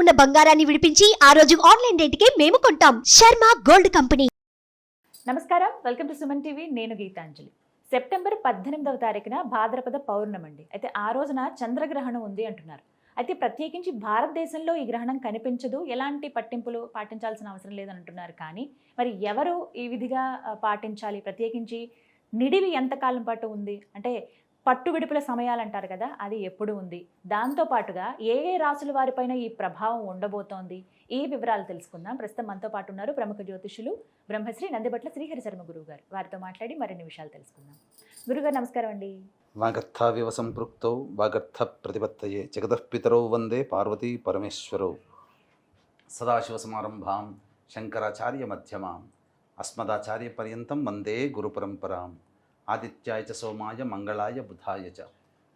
ఉన్న బంగారాన్ని విడిపించి ఆ రోజు ఆన్లైన్ రేటుకే మేము కొంటాం. Sharma gold company. నమస్కారం. Welcome to Suman TV. నేను గీతాంజలి. సెప్టెంబర్ పద్దెనిమిదవ తారీఖున భాద్రపద పౌర్ణమండి. అయితే ఆ రోజున చంద్రగ్రహణం ఉంది అంటున్నారు. అయితే ప్రత్యేకించి భారతదేశంలో ఈ గ్రహణం కనిపించదు. ఎలాంటి పట్టింపులు పాటించాల్సిన అవసరం లేదని అంటున్నారు కానీ మరి ఎవరు ఈ విధిగా పాటించాలి? ప్రత్యేకించి నిడివి ఎంతకాలం పాటు ఉంది? అంటే పట్టు విడుపుల సమయాలు అంటారు కదా అది ఎప్పుడు ఉంది? దాంతో పాటుగా ఏ ఏ రాసుల వారిపైన ఈ ప్రభావం ఉండబోతోంది? ఈ వివరాలు తెలుసుకుందాం. ప్రస్తుతం మనతో పాటు ఉన్నారు ప్రముఖ జ్యోతిషులు బ్రహ్మశ్రీ నందిబట్ల శ్రీహరి శర్మ గురువు గారు. వారితో మాట్లాడి మరిన్ని విషయాలు తెలుసుకుందాం. గురుగారు నమస్కారం అండి. వాగర్థావివ సంపృక్తౌ వాగర్థ ప్రతిపత్తయే జగదఃపితరౌ వందే పార్వతీ పరమేశ్వరౌ. సదాశివసమారంభాం శంకరాచార్య మధ్యమాం అస్మదాచార్య పర్యంతం వందే గురుపరంపరాం ఆదిత్యాయ చ సోమాయ మంగళాయ బుధాయ చ.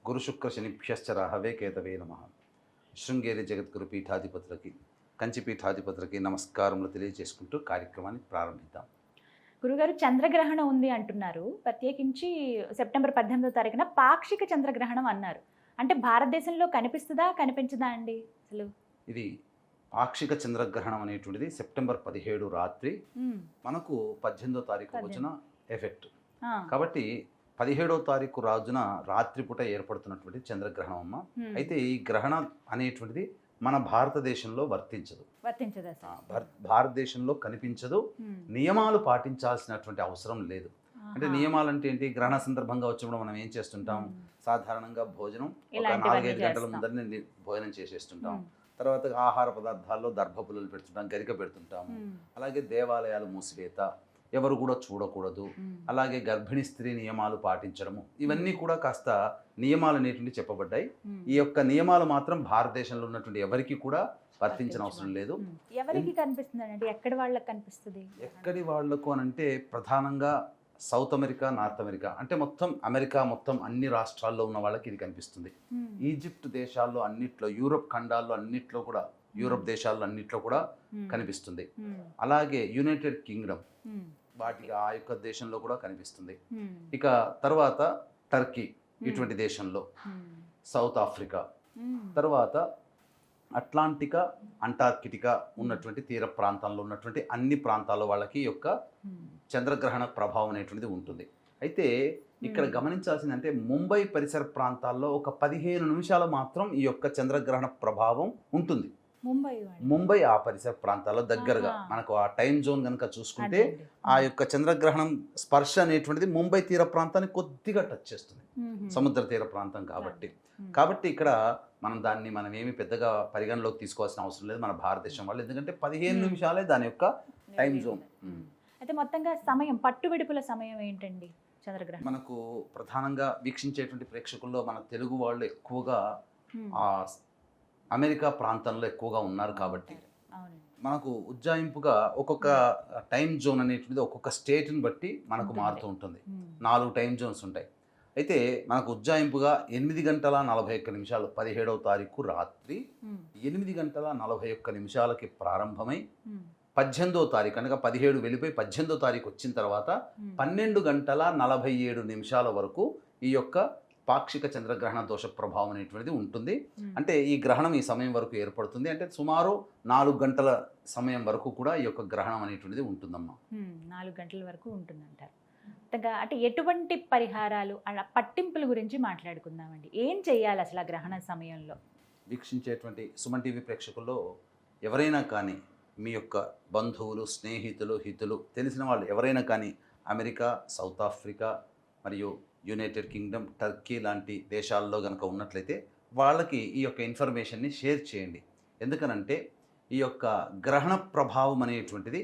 గురుశుక్రశనిభ్యశ్చ రాహవే కేతవే నమ. శృంగేరి జగద్గురు పీఠాధిపతులకి కంచి పీఠాధిపతులకి నమస్కారములు తెలియజేసుకుంటూ కార్యక్రమాన్ని ప్రారంభిద్దాం. గురుగారు చంద్రగ్రహణం ఉంది అంటున్నారు. ప్రత్యేకించి సెప్టెంబర్ పద్దెనిమిదో తారీఖున పాక్షిక చంద్రగ్రహణం అన్నారు. అంటే భారతదేశంలో కనిపిస్తుందా కనిపించదా అండి అసలు? ఇది పాక్షిక చంద్రగ్రహణం అనేటువంటిది సెప్టెంబర్ పదిహేడు రాత్రి మనకు పద్దెనిమిదో తారీఖు వచ్చిన ఎఫెక్ట్. కాబట్టి పదిహేడో తారీఖు రాజున రాత్రిపూట ఏర్పడుతున్నటువంటి చంద్రగ్రహణం అమ్మ. అయితే ఈ గ్రహణం అనేటువంటిది మన భారతదేశంలో వర్తించదు. వర్తించదా భారతదేశంలో కనిపించదు. నియమాలు పాటించాల్సినటువంటి అవసరం లేదు. అంటే. నియమాలు అంటే ఏంటి? గ్రహణ సందర్భంగా వచ్చినప్పుడు మనం ఏం చేస్తుంటాం? సాధారణంగా భోజనం ఒక నాలుగైదు గంటల. ముందరనే భోజనం చేసేస్తుంటాం. తర్వాత ఆహార పదార్థాల్లో దర్భపుల్లలు పెడుతుంటాం గరిక పెడుతుంటాము అలాగే దేవాలయాలు మూసివేత ఎవరు కూడా చూడకూడదు. అలాగే గర్భిణీ స్త్రీ నియమాలు పాటించడము. ఇవన్నీ కూడా కాస్త నియమాలు అనేటువంటి చెప్పబడ్డాయి. ఈ యొక్క నియమాలు మాత్రం భారతదేశంలో ఉన్నటువంటి ఎవరికి కూడా వర్తించిన అవసరం లేదు. ఎవరికి కనిపిస్తుంది ఎక్కడి వాళ్ళకి కనిపిస్తుంది? ఎక్కడి వాళ్ళకు అని అంటే ప్రధానంగా సౌత్ అమెరికా నార్త్ అమెరికా. అంటే మొత్తం అమెరికా మొత్తం అన్ని రాష్ట్రాల్లో ఉన్న వాళ్ళకి ఇది కనిపిస్తుంది. ఈజిప్ట్ దేశాల్లో అన్నిట్లో యూరోప్ ఖండాల్లో అన్నిట్లో కూడా యూరోప్ దేశాల్లో అన్నిట్లో కూడా కనిపిస్తుంది. అలాగే యునైటెడ్ కింగ్డమ్. వాటికి ఆ యొక్క దేశంలో కూడా కనిపిస్తుంది. ఉమ్, ఇక తర్వాత టర్కీ ఇటువంటి దేశంలో. ఉమ్, సౌత్ ఆఫ్రికా. తర్వాత అట్లాంటికా అంటార్కిటికా ఉన్నటువంటి తీర ప్రాంతాల్లో ఉన్నటువంటి అన్ని ప్రాంతాల వాళ్ళకి ఈ యొక్క చంద్రగ్రహణ ప్రభావం అనేటువంటిది ఉంటుంది. అయితే ఇక్కడ Hmm. గమనించాల్సిందంటే ముంబై పరిసర ప్రాంతాల్లో ఒక పదిహేను నిమిషాలు మాత్రం ఈ యొక్క చంద్రగ్రహణ ప్రభావం ఉంటుంది. ముంబై ఆ పరిసర ప్రాంతాల్లో దగ్గరగా. మనకు ఆ టైం జోన్ కనుక చూసుకుంటే. ఆ యొక్క చంద్రగ్రహణం స్పర్శ అనేటువంటిది ముంబై తీర ప్రాంతాన్ని కొద్దిగా టచ్ చేస్తుంది. సముద్ర తీర ప్రాంతం కాబట్టి. కాబట్టి ఇక్కడ మనం దాన్ని మనం ఏమి పెద్దగా పరిగణలోకి తీసుకోవాల్సిన అవసరం లేదు మన భారతదేశం వాళ్ళు ఎందుకంటే పదిహేను. నిమిషాలే దాని యొక్క టైం జోన్. అయితే మొత్తంగా సమయం పట్టు విడుపుల సమయం ఏంటండి చంద్రగ్రహణం? మనకు ప్రధానంగా వీక్షించేటువంటి ప్రేక్షకుల్లో మన తెలుగు వాళ్ళు ఎక్కువగా ఆ అమెరికా ప్రాంతంలో ఎక్కువగా ఉన్నారు కాబట్టి మనకు ఉజ్జాయింపుగా ఒక్కొక్క టైం జోన్ అనేటువంటిది ఒక్కొక్క స్టేట్ని బట్టి మనకు. మారుతూ ఉంటుంది. ఉమ్, నాలుగు టైం జోన్స్ ఉంటాయి. అయితే మనకు ఉజ్జాయింపుగా ఎనిమిది గంటల నలభై ఒక్క నిమిషాలు పదిహేడవ తారీఖు రాత్రి ఉమ్, ఎనిమిది గంటల నలభై ఒక్క నిమిషాలకి ప్రారంభమై పద్దెనిమిదో తారీఖు అనగా పదిహేడు వెళ్ళిపోయి పద్దెనిమిదో తారీఖు వచ్చిన తర్వాత పన్నెండు గంటల నలభై ఏడు నిమిషాల వరకు ఈ యొక్క పాక్షిక చంద్రగ్రహణ దోష ప్రభావం అనేటువంటిది ఉంటుంది. అంటే ఈ గ్రహణం ఈ సమయం వరకు ఏర్పడుతుంది. అంటే సుమారు నాలుగు గంటల సమయం వరకు కూడా ఈ యొక్క గ్రహణం అనేటువంటిది ఉంటుందమ్మా. నాలుగు గంటల వరకు ఉంటుందంటారు. అంటే ఎటువంటి పరిహారాలు అలా పట్టింపుల గురించి మాట్లాడుకుందామండి. ఏం చేయాలి అసలు ఆ గ్రహణ సమయంలో? వీక్షించేటువంటి సుమన్ టీవీ ప్రేక్షకుల్లో ఎవరైనా కానీ మీ యొక్క బంధువులు స్నేహితులు హితులు తెలిసిన వాళ్ళు ఎవరైనా కానీ అమెరికా సౌత్ ఆఫ్రికా మరియు యునైటెడ్ కింగ్డమ్ టర్కీ లాంటి దేశాల్లో కనుక ఉన్నట్లయితే వాళ్ళకి ఈ యొక్క ఇన్ఫర్మేషన్ని షేర్ చేయండి. ఎందుకనంటే ఈ యొక్క గ్రహణ ప్రభావం అనేటువంటిది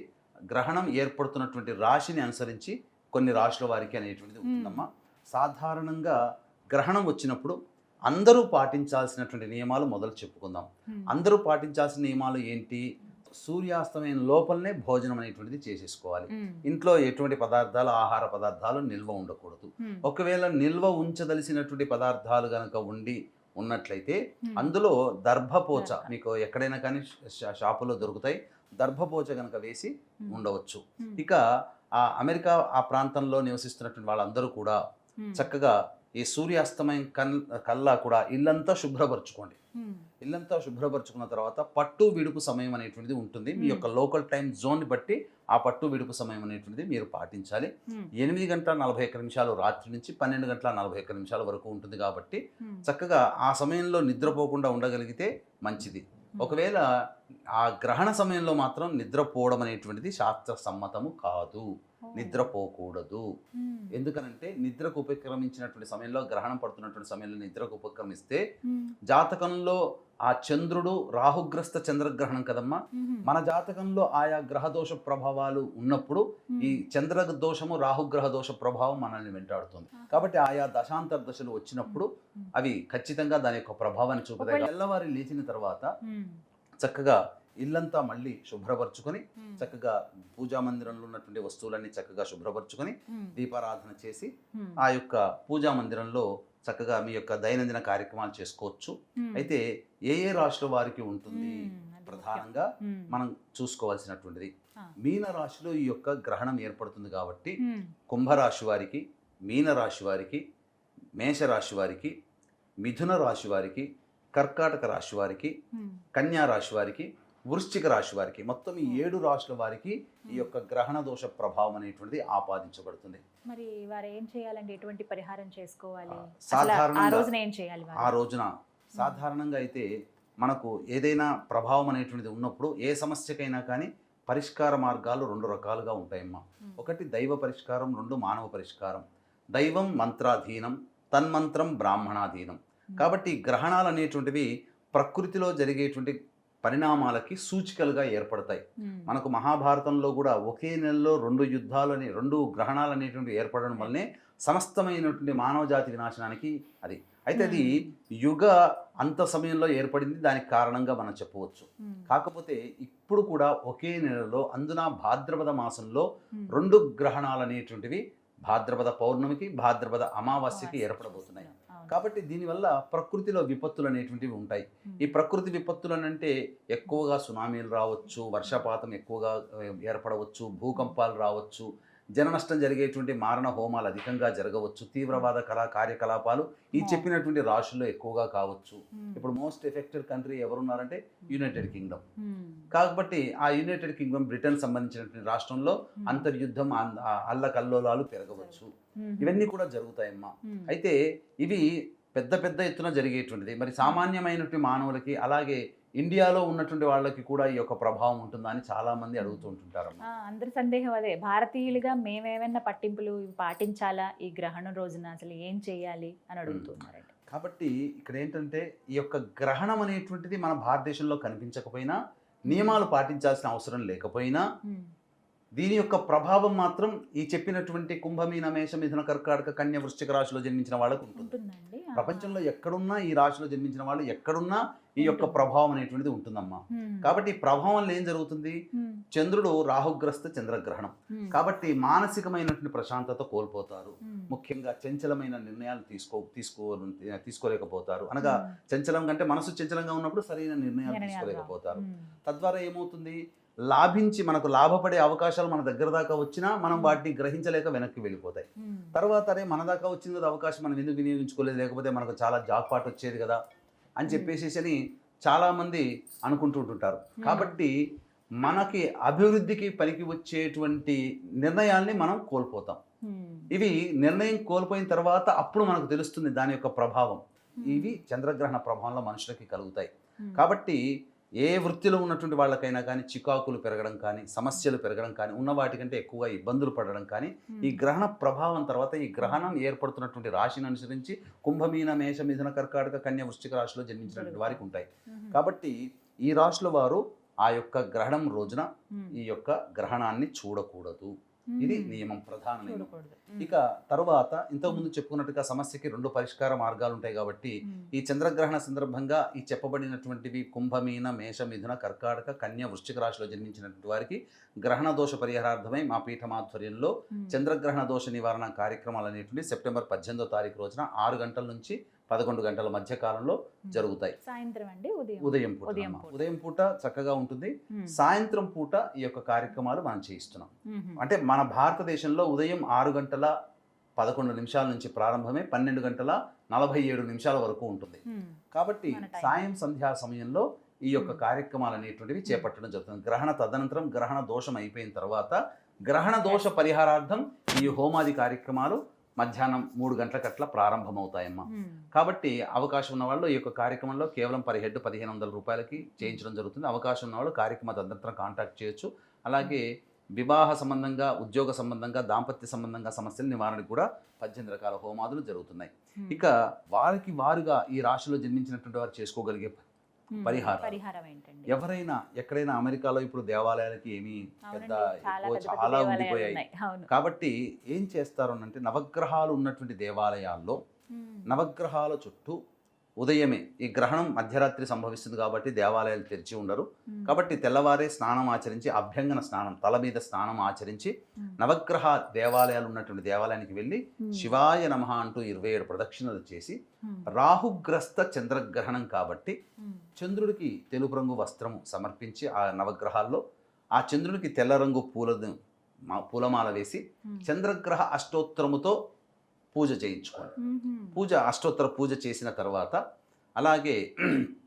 గ్రహణం ఏర్పడుతున్నటువంటి రాశిని అనుసరించి కొన్ని రాశుల వారికి అనేటువంటిది ఉంటుందమ్మా. సాధారణంగా గ్రహణం వచ్చినప్పుడు అందరూ పాటించాల్సినటువంటి నియమాలు మొదలు చెప్పుకుందాం. అందరూ పాటించాల్సిన నియమాలు ఏంటి? సూర్యాస్తమయం లోపలనే భోజనం అనేటువంటిది చేసేసుకోవాలి. ఇంట్లో ఎటువంటి పదార్థాలు ఆహార పదార్థాలు నిల్వ ఉండకూడదు. ఒకవేళ నిల్వ ఉంచదలిసినటువంటి పదార్థాలు కనుక ఉండి ఉన్నట్లయితే అందులో దర్భపోచ దర్భ. మీకు ఎక్కడైనా కానీ షాపులో దొరుకుతాయి. దర్భపోచ కనుక వేసి ఉండవచ్చు. ఇక ఆ అమెరికా ఆ ప్రాంతంలో నివసిస్తున్నటువంటి వాళ్ళందరూ కూడా చక్కగా ఈ సూర్యాస్తమయం కల్ కల్లా కూడా ఇల్లంతా శుభ్రపరచుకోండి. ఉమ్, ఇల్లంతా శుభ్రపరచుకున్న తర్వాత పట్టు విడుపు సమయం అనేటువంటిది ఉంటుంది. మీ Hmm. యొక్క లోకల్ టైం జోన్ని బట్టి ఆ పట్టు విడుపు సమయం అనేటువంటిది మీరు పాటించాలి. ఉమ్, ఎనిమిది గంటల నలభై ఒక్క నిమిషాలు రాత్రి నుంచి పన్నెండు గంటల నలభై ఒక్క నిమిషాల వరకు ఉంటుంది కాబట్టి చక్కగా ఆ సమయంలో నిద్రపోకుండా ఉండగలిగితే మంచిది. ఒకవేళ ఆ గ్రహణ సమయంలో మాత్రం నిద్రపోవడం అనేటువంటిది శాస్త్ర సమ్మతము కాదు. నిద్రపోకూడదు ఎందుకనంటే నిద్రకు ఉపక్రమించినటువంటి సమయంలో గ్రహణం పడుతున్నటువంటి సమయంలో నిద్రకు ఉపక్రమిస్తే జాతకంలో ఆ చంద్రుడు రాహుగ్రస్త చంద్రగ్రహణం కదమ్మా. మన జాతకంలో ఆయా గ్రహదోష ప్రభావాలు ఉన్నప్పుడు ఈ చంద్ర దోషము రాహుగ్రహ దోష ప్రభావం మనల్ని వెంటాడుతుంది. కాబట్టి ఆయా దశాంతర దశలు వచ్చినప్పుడు అవి ఖచ్చితంగా దాని యొక్క ప్రభావాన్ని చూపుతాయి. తెల్లవారి లేచిన తర్వాత చక్కగా ఇల్లంతా మళ్ళీ శుభ్రపరచుకొని చక్కగా పూజా మందిరంలో ఉన్నటువంటి వస్తువులన్నీ చక్కగా శుభ్రపరచుకొని దీపారాధన చేసి ఆ యొక్క పూజా మందిరంలో చక్కగా మీ యొక్క దైనందిన కార్యక్రమాలు చేసుకోవచ్చు. అయితే ఏ ఏ రాశుల వారికి ఉంటుంది. ప్రధానంగా మనం చూసుకోవాల్సినటువంటిది. మీన రాశిలో ఈ యొక్క గ్రహణం ఏర్పడుతుంది కాబట్టి కుంభరాశి వారికి మీన రాశి వారికి మేషరాశి వారికి మిథున రాశి వారికి కర్కాటక రాశి వారికి కన్యా రాశి వారికి వృశ్చిక రాశి వారికి మొత్తం ఈ ఏడు రాశుల వారికి ఈ యొక్క గ్రహణ దోష ప్రభావం అనేటువంటిది ఆపాదించబడుతుంది. మరి వారు ఏం చేయాలండి? ఎటువంటి పరిహారం చేసుకోవాలి? ఆ, అసలు ఆ సాధారణంగా- రోజున ఏం చేయాలి వారు? ఆ రోజున సాధారణంగా అయితే మనకు ఏదైనా ప్రభావం అనేటువంటిది ఉన్నప్పుడు ఏ సమస్యకైనా కానీ పరిష్కార మార్గాలు రెండు రకాలుగా ఉంటాయమ్మా. ఒకటి దైవ పరిష్కారం రెండు మానవ పరిష్కారం. దైవం మంత్రాధీనం తన్మంత్రం బ్రాహ్మణాధీనం. కాబట్టి గ్రహణాలు అనేటువంటివి ప్రకృతిలో జరిగేటువంటి పరిణామాలకి సూచికలుగా ఏర్పడతాయి. మనకు మహాభారతంలో కూడా ఒకే నెలలో రెండు యుద్ధాలని రెండు గ్రహణాలు అనేటువంటివి ఏర్పడడం వల్లనే సమస్తమైనటువంటి మానవ జాతి వినాశనానికి అది. అయితే అది యుగ అంత సమయంలో ఏర్పడింది దానికి కారణంగా మనం చెప్పవచ్చు. కాకపోతే ఇప్పుడు కూడా ఒకే నెలలో అందున భాద్రపద మాసంలో రెండు గ్రహణాలు అనేటువంటివి భాద్రపద పౌర్ణమికి భాద్రపద అమావాస్యకి ఏర్పడబోతున్నాయి. కాబట్టి దీనివల్ల ప్రకృతిలో విపత్తులు అనేటువంటివి ఉంటాయి. ఈ ప్రకృతి విపత్తులు అంటే ఎక్కువగా సునామీలు రావచ్చు వర్షపాతం ఎక్కువగా ఏర్పడవచ్చు భూకంపాలు రావచ్చు జన నష్టం జరిగేటువంటి మారణ హోమాలు అధికంగా జరగవచ్చు. తీవ్రవాద కళా కార్యకలాపాలు ఈ. చెప్పినటువంటి రాశుల్లో ఎక్కువగా కావచ్చు. ఉమ్, ఇప్పుడు మోస్ట్ ఎఫెక్టెడ్ కంట్రీ ఎవరున్నారంటే యునైటెడ్ కింగ్డమ్ ఉమ్, కాబట్టి ఆ యునైటెడ్ కింగ్డమ్ బ్రిటన్ సంబంధించినటువంటి రాష్ట్రంలో అంతర్యుద్ధం అల్లకల్లోలాలు పెరగవచ్చు. ఇవన్నీ కూడా జరుగుతాయమ్మా. అయితే ఇవి పెద్ద పెద్ద ఎత్తున జరిగేటువంటిది. మరి సామాన్యమైనటువంటి మానవులకి అలాగే ఇండియాలో ఉన్నటువంటి వాళ్ళకి కూడా ఈ యొక్క ప్రభావం ఉంటుందా అని చాలా మంది అడుగుతూ ఉంటుంటారమ్మా. ఆ, అందరి సందేహం అదే. భారతీయులుగా మేమేమైనా పట్టింపులు పాటించాలా ఈ గ్రహణం రోజున? అసలు ఏం చేయాలి అని అడుగుతున్నారండి కాబట్టి ఇక్కడ ఏంటంటే ఈ యొక్క గ్రహణం అనేటువంటిది మన భారతదేశంలో కనిపించకపోయినా నియమాలు పాటించాల్సిన అవసరం లేకపోయినా దీని యొక్క ప్రభావం మాత్రం ఈ చెప్పినటువంటి కుంభమీన మేష మిథున కర్కాటక కన్య వృశ్చిక రాశిలో జన్మించిన వాళ్ళకు ఉంటుంది. ప్రపంచంలో ఎక్కడున్నా ఈ రాశిలో జన్మించిన వాళ్ళు ఎక్కడున్నా ఈ యొక్క. ప్రభావం అనేటువంటిది ఉంటుందమ్మా. కాబట్టి ప్రభావం వల్ల ఏం జరుగుతుంది? చంద్రుడు రాహుగ్రస్త చంద్రగ్రహణం. కాబట్టి మానసికమైనటువంటి ప్రశాంతత కోల్పోతారు. ముఖ్యంగా చంచలమైన నిర్ణయాలు తీసుకో తీసుకో తీసుకోలేకపోతారు. అనగా చంచలం కంటే మనసు చంచలంగా ఉన్నప్పుడు సరైన నిర్ణయాలు తీసుకోలేకపోతారు. తద్వారా ఏమవుతుంది? లాభించి మనకు లాభపడే అవకాశాలు మన దగ్గర దాకా వచ్చినా మనం వాటిని గ్రహించలేక వెనక్కి వెళ్ళిపోతాయి. తర్వాత అరే మన దాకా వచ్చింది కదా అవకాశం మనం ఎందుకు వినియోగించుకోలేదు? లేకపోతే మనకు చాలా జాబ్ పాట్ వచ్చేది కదా. అని చెప్పేసి అని చాలామంది అనుకుంటుంటుంటారు. కాబట్టి మనకి అభివృద్ధికి పనికి వచ్చేటువంటి నిర్ణయాల్ని మనం కోల్పోతాం. ఇవి నిర్ణయం కోల్పోయిన తర్వాత అప్పుడు మనకు తెలుస్తుంది దాని యొక్క ప్రభావం. ఇవి చంద్రగ్రహణ ప్రభావంలో మనుషులకి కలుగుతాయి. కాబట్టి ఏ వృత్తిలో ఉన్నటువంటి వాళ్ళకైనా కానీ చికాకులు పెరగడం కానీ సమస్యలు పెరగడం కానీ ఉన్న వాటికంటే ఎక్కువగా ఇబ్బందులు పడడం కానీ ఈ గ్రహణ ప్రభావం తర్వాత ఈ గ్రహణం ఏర్పడుతున్నటువంటి రాశిని అనుసరించి కుంభమీన మేష మిథున కర్కాటక కన్య వృశ్చిక రాశిలో జన్మించినటువంటి వారికి ఉంటాయి. కాబట్టి ఈ రాశుల వారు ఆ యొక్క గ్రహణం రోజున ఈ యొక్క గ్రహణాన్ని చూడకూడదు. ఇది నియమం ప్రధాన నియమం. ఇక తరువాత ఇంతకుముందు చెప్పుకున్నట్టుగా సమస్యకి రెండు పరిష్కార మార్గాలు ఉంటాయి కాబట్టి ఈ చంద్రగ్రహణ సందర్భంగా ఈ చెప్పబడినటువంటివి కుంభమీన మేష మిథున కర్కాటక కన్య వృశ్చిక రాశిలో జన్మించినటువంటి వారికి గ్రహణ దోష పరిహారార్థమై మా పీఠమాధ్వర్యంలో చంద్రగ్రహణ దోష నివారణ కార్యక్రమాలు అనేటువంటి సెప్టెంబర్ పద్దెనిమిదో తారీఖు రోజున ఆరు గంటల నుంచి పదకొండు గంటల మధ్య కాలంలో జరుగుతాయి. సాయంత్రం అండి ఉదయం. ఉదయం పూట ఉదయం. పూట. చక్కగా ఉంటుంది. సాయంత్రం పూట ఈ యొక్క కార్యక్రమాలు మనం చేయిస్తున్నాం. అంటే మన భారతదేశంలో ఉదయం ఆరు గంటల పదకొండు నిమిషాల నుంచి ప్రారంభమే పన్నెండు గంటల నలభై ఏడు నిమిషాల వరకు ఉంటుంది. కాబట్టి. సాయం సంధ్యా సమయంలో ఈ యొక్క. కార్యక్రమాలు అనేటువంటివి చేపట్టడం జరుగుతుంది. గ్రహణ తదనంతరం గ్రహణ దోషం అయిపోయిన తర్వాత గ్రహణ దోష పరిహారార్థం ఈ హోమాది కార్యక్రమాలు మధ్యాహ్నం మూడు గంటలకట్ల ప్రారంభమవుతాయమ్మా. కాబట్టి అవకాశం ఉన్న వాళ్ళు ఈ యొక్క కార్యక్రమంలో కేవలం పర్ హెడ్ పదిహేను వందల రూపాయలకి చేయించడం జరుగుతుంది. అవకాశం ఉన్న వాళ్ళు కార్యక్రమ తదనంతరం కాంటాక్ట్ చేయొచ్చు. అలాగే వివాహ సంబంధంగా ఉద్యోగ సంబంధంగా దాంపత్య సంబంధంగా సమస్యల నివారణకు కూడా పద్దెనిమిది రకాల హోమాదులు జరుగుతున్నాయి. ఇక వారికి వారుగా ఈ రాశిలో జన్మించినటువంటి వారు చేసుకోగలిగే పరిహారం. ఎవరైనా ఎక్కడైనా అమెరికాలో ఇప్పుడు దేవాలయాలకి ఏమీ పెద్ద చాలా ఉండిపోయాయి. కాబట్టి ఏం చేస్తారు అంటే నవగ్రహాలు ఉన్నటువంటి దేవాలయాల్లో నవగ్రహాల చుట్టూ ఉదయమే ఈ గ్రహణం మధ్యరాత్రి సంభవిస్తుంది కాబట్టి దేవాలయాలు తెరిచి ఉండరు. కాబట్టి తెల్లవారే స్నానం ఆచరించి అభ్యంగన స్నానం తల మీద స్నానం ఆచరించి నవగ్రహ దేవాలయాలు ఉన్నటువంటి దేవాలయానికి వెళ్ళి శివాయ నమః అంటూ ఇరవై ఏడు ప్రదక్షిణలు చేసి రాహుగ్రస్త చంద్రగ్రహణం కాబట్టి చంద్రుడికి తెలుపు రంగు వస్త్రము సమర్పించి ఆ నవగ్రహాల్లో ఆ చంద్రునికి తెల్ల రంగు పూల పూలమాల వేసి చంద్రగ్రహ అష్టోత్తరముతో పూజ చేయించుకోండి. ఉమ్, పూజ అష్టోత్తర పూజ చేసిన తర్వాత అలాగే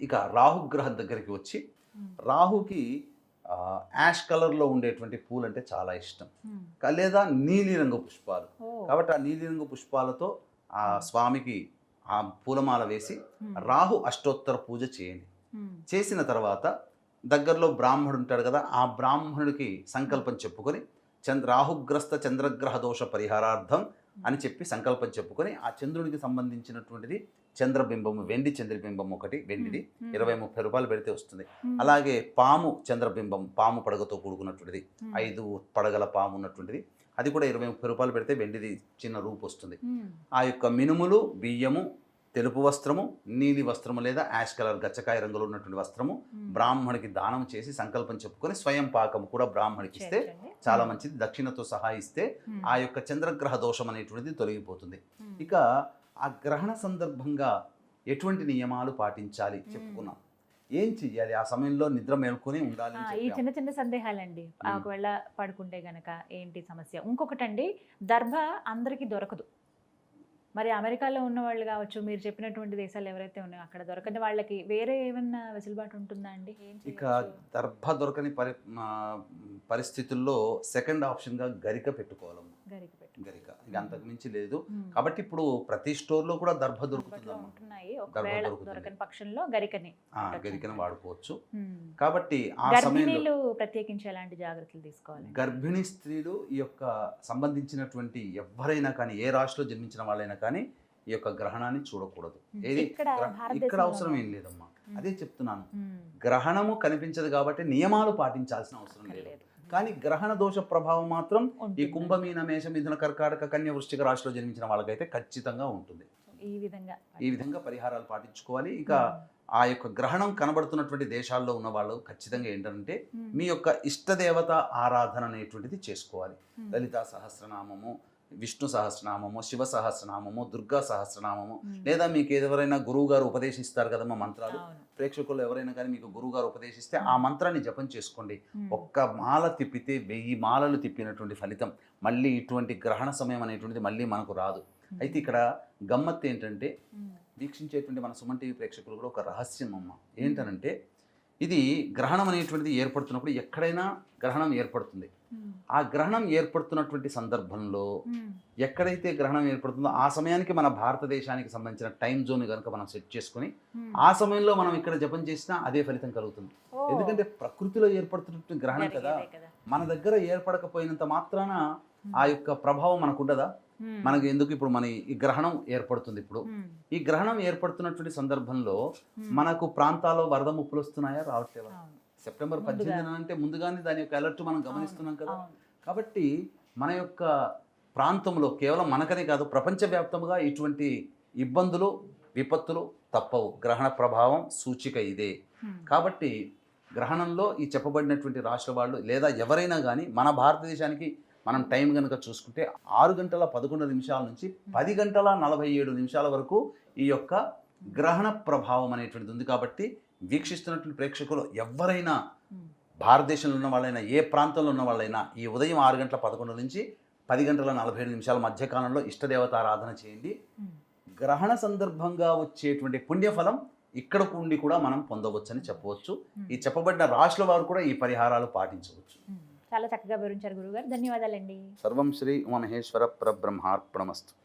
ఇక రాహుగ్రహం దగ్గరికి వచ్చి రాహుకి యాష్ కలర్లో ఉండేటువంటి పూలు అంటే చాలా ఇష్టం. లేదా నీలిరంగు పుష్పాలు. కాబట్టి ఆ నీలిరంగు పుష్పాలతో ఆ స్వామికి ఆ పూలమాల వేసి రాహు అష్టోత్తర పూజ చేయండి. చేసిన తర్వాత దగ్గరలో బ్రాహ్మణుడు ఉంటాడు కదా ఆ బ్రాహ్మణుడికి సంకల్పం చెప్పుకొని చంద్ర రాహుగ్రస్త చంద్రగ్రహ దోష పరిహారార్థం అని చెప్పి సంకల్పం చెప్పుకొని ఆ చంద్రుడికి సంబంధించినటువంటిది చంద్రబింబం వెండి చంద్రబింబం ఒకటి వెండిది. ఇరవై ముప్పై రూపాయలు పెడితే వస్తుంది. అలాగే పాము చంద్రబింబం పాము పడగతో కూడుకున్నటువంటిది. ఐదు పడగల పాము ఉన్నటువంటిది. అది కూడా ఇరవై ముప్పై రూపాయలు పెడితే వెండిది చిన్న రూపు వస్తుంది. ఆ యొక్క మినుములు బియ్యము తెలుపు వస్త్రము నీలి వస్త్రము లేదా యాష్ కలర్ గచ్చకాయ రంగులో ఉన్నటువంటి వస్త్రము బ్రాహ్మణికి దానం చేసి సంకల్పం చెప్పుకొని స్వయం పాకం కూడా బ్రాహ్మణికి ఇస్తే. చాలా మంచిది. దక్షిణతో సహా ఇస్తే ఆ యొక్క చంద్రగ్రహ దోషం అనేటువంటిది తొలగిపోతుంది. ఇక ఆ గ్రహణ సందర్భంగా ఎటువంటి నియమాలు పాటించాలి చెప్పుకున్నాం. ఏం చెయ్యాలి? ఆ సమయంలో నిద్ర మేల్కొని ఉండాలి ఈ. చిన్న చిన్న సందేహాలండి. ఒకవేళ పడుకుంటే గనక ఏంటి సమస్య? ఇంకొకటండి దర్భ అందరికీ దొరకదు. మరి అమెరికాలో ఉన్న వాళ్ళు కావచ్చు మీరు చెప్పినటువంటి దేశాలు ఎవరైతే ఉన్నాయో అక్కడ దొరకని వాళ్ళకి వేరే ఏమన్నా వెసులుబాటు ఉంటుందా అండి ఇక? దర్భ దొరకని పరి పరిస్థితుల్లో సెకండ్ ఆప్షన్గా గరిక పెట్టుకోవాలమ్మ గరికి ఇక అంతకు మించి లేదు. కాబట్టి ఇప్పుడు ప్రతి స్టోర్లో కూడా దర్భ దొరుకుతుంది. దొరకని పక్షంలో గరికని ఆ, ఉండొచ్చు గరికను అన్నమాట. వాడుకోవచ్చు. కాబట్టి ఆ సమయంలో ప్రత్యేకించి ఎలాంటి జాగ్రత్తలు తీసుకోవాలి గర్భిణీ స్త్రీలు ఈ యొక్క సంబంధించినటువంటి ఎవరైనా కానీ ఏ రాశిలో జన్మించిన వాళ్ళైనా కానీ ఈ యొక్క గ్రహణాన్ని చూడకూడదు. ఏది ఇక్కడ అవసరం ఏం లేదమ్మా. అదే చెప్తున్నాను. గ్రహణము కనిపించదు కాబట్టి నియమాలు పాటించాల్సిన అవసరం లేదు. కానీ గ్రహణ దోష ప్రభావం మాత్రం ఈ. కుంభమీన మేష మిథున కర్కాటక కన్య వృశ్చిక రాశిలో జన్మించిన వాళ్ళకైతే ఖచ్చితంగా ఉంటుంది ఈ విధంగా ఈ విధంగా పరిహారాలు పాటించుకోవాలి ఇక ఆ యొక్క గ్రహణం కనబడుతున్నటువంటి దేశాల్లో ఉన్న వాళ్ళు ఖచ్చితంగా ఏంటంటే. మీ యొక్క ఇష్టదేవత ఆరాధన అనేటువంటిది చేసుకోవాలి. లలితా సహస్రనామము విష్ణు సహస్రనామము శివ సహస్రనామము దుర్గా సహస్రనామము. లేదా మీకు ఎవరైనా గురువు గారు ఉపదేశిస్తారు కదమ్మా మంత్రాలు. ప్రేక్షకులు ఎవరైనా కానీ మీకు గురువు గారు ఉపదేశిస్తే ఆ మంత్రాన్ని జపం చేసుకోండి. ఒక్క మాల తిప్పితే వెయ్యి మాలలు తిప్పినటువంటి ఫలితం మళ్ళీ ఇటువంటి గ్రహణ సమయం అనేటువంటిది మళ్ళీ మనకు రాదు. అయితే ఇక్కడ గమ్మత్తు ఏంటంటే. వీక్షించేటువంటి మన సుమన్ టీవీ ప్రేక్షకులు కూడా ఒక రహస్యం అమ్మ ఏంటనంటే ఇది గ్రహణం అనేటువంటిది ఏర్పడుతున్నప్పుడు ఎక్కడైనా గ్రహణం ఏర్పడుతుంది. ఆ గ్రహణం ఏర్పడుతున్నటువంటి సందర్భంలో. ఎక్కడైతే గ్రహణం ఏర్పడుతుందో ఆ సమయానికి మన భారతదేశానికి సంబంధించిన టైం జోన్ కనుక మనం సెట్ చేసుకుని. ఆ సమయంలో మనం ఇక్కడ జపం చేసినా అదే ఫలితం కలుగుతుంది. ఎందుకంటే ప్రకృతిలో ఏర్పడుతున్నటువంటి గ్రహణం కదా. మన దగ్గర ఏర్పడకపోయినంత మాత్రాన ఆ యొక్క ప్రభావం మనకు ఉండదా. మనకి ఎందుకు ఇప్పుడు మన ఈ గ్రహణం ఏర్పడుతుంది ఇప్పుడు. ఈ గ్రహణం ఏర్పడుతున్నటువంటి సందర్భంలో. మనకు ప్రాంతాల్లో వరద ముప్పులు వస్తున్నాయా రావట్లేవా అవును. సెప్టెంబర్. పద్దెనిమిది అంటే ముందుగానే దాని యొక్క అలర్ట్ మనం గమనిస్తున్నాం కదా. కాబట్టి మన యొక్క ప్రాంతంలో కేవలం మనకనే కాదు ప్రపంచవ్యాప్తంగా ఇటువంటి ఇబ్బందులు విపత్తులు తప్పవు గ్రహణ ప్రభావం సూచిక ఇదే. కాబట్టి గ్రహణంలో ఈ చెప్పబడినటువంటి రాష్ట్ర వాళ్ళు లేదా ఎవరైనా కానీ మన భారతదేశానికి మనం టైం కనుక చూసుకుంటే ఆరు గంటల పదకొండు నిమిషాల నుంచి పది గంటల నలభై ఏడు నిమిషాల వరకు ఈ యొక్క గ్రహణ ప్రభావం అనేటువంటిది ఉంది కాబట్టి వీక్షిస్తున్నటువంటి ప్రేక్షకులు ఎవరైనా. భారతదేశంలో ఉన్న వాళ్ళైనా ఏ ప్రాంతంలో ఉన్న వాళ్ళైనా ఈ ఉదయం ఆరు గంటల పదకొండు నుంచి పది గంటల నలభై ఏడు నిమిషాల మధ్యకాలంలో ఇష్టదేవత ఆరాధన చేయండి. గ్రహణ సందర్భంగా వచ్చేటువంటి పుణ్యఫలం ఇక్కడ ఉండి కూడా మనం పొందవచ్చని చెప్పవచ్చు ఈ చెప్పబడిన రాశుల వారు కూడా ఈ పరిహారాలు పాటించవచ్చు. చాలా చక్కగా వివరించారు గురుగారు ధన్యవాదాలండి. సర్వం శ్రీ ఉమామహేశ్వర పరబ్రహ్మార్పణమస్తు.